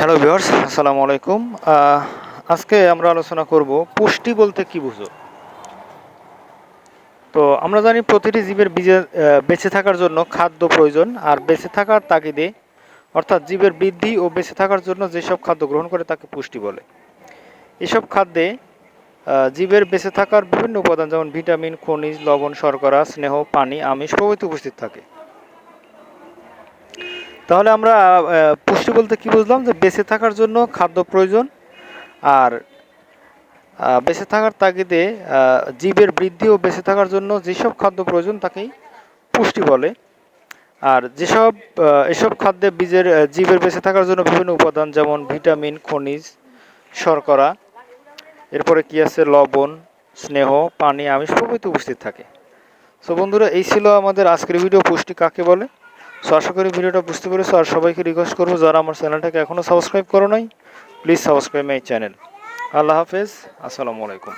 Hello viewers আসসালামু আলাইকুম আজকে আমরা আলোচনা করব পুষ্টি বলতে কি বুঝো? তো আমরা জানি প্রতিটি জীবের বেঁচে থাকার জন্য খাদ্য প্রয়োজন, আর বেঁচে থাকার তাগিদে, অর্থাৎ জীবের বৃদ্ধি ও বেঁচে থাকার জন্য যেসব খাদ্য গ্রহণ করে তাকে পুষ্টি বলে। এসব খাদ্যে জীবের বেঁচে থাকার বিভিন্ন উপাদান যেমন ভিটামিন, খনিজ, লবণ, শর্করা, স্নেহ, পানি, আমিষ প্রভৃতি উপস্থিত থাকে। তাহলে আমরা পুষ্টি বলতে কি বুঝলাম? যে বেঁচে থাকার জন্য খাদ্য প্রয়োজন আর বেঁচে থাকার তাগিদে জীবের বৃদ্ধি ও বেঁচে থাকার জন্য যেসব খাদ্য প্রয়োজন তাকেই পুষ্টি বলে। আর যেসব এসব খাদ্যে বীজের জীবের বেঁচে থাকার জন্য বিভিন্ন উপাদান যেমন ভিটামিন, খনিজ, শর্করা, এরপরে কি আছে? লবণ, স্নেহ, পানি, আমিষ প্রভৃতি উপস্থিত থাকে। সো বন্ধুরা, এই ছিল আমাদের আজকের ভিডিও পুষ্টি কাকে বলে? সো আশা করি ভিডিওটা বুঝতে পেরেছ আর সবাইকে রিকোয়েস্ট করব যারা আমার চ্যানেলটাকে এখনও সাবস্ক্রাইব করো নাই প্লিজ সাবস্ক্রাইব মাই চ্যানেল আল্লাহ হাফেজ, আসসালামু আলাইকুম।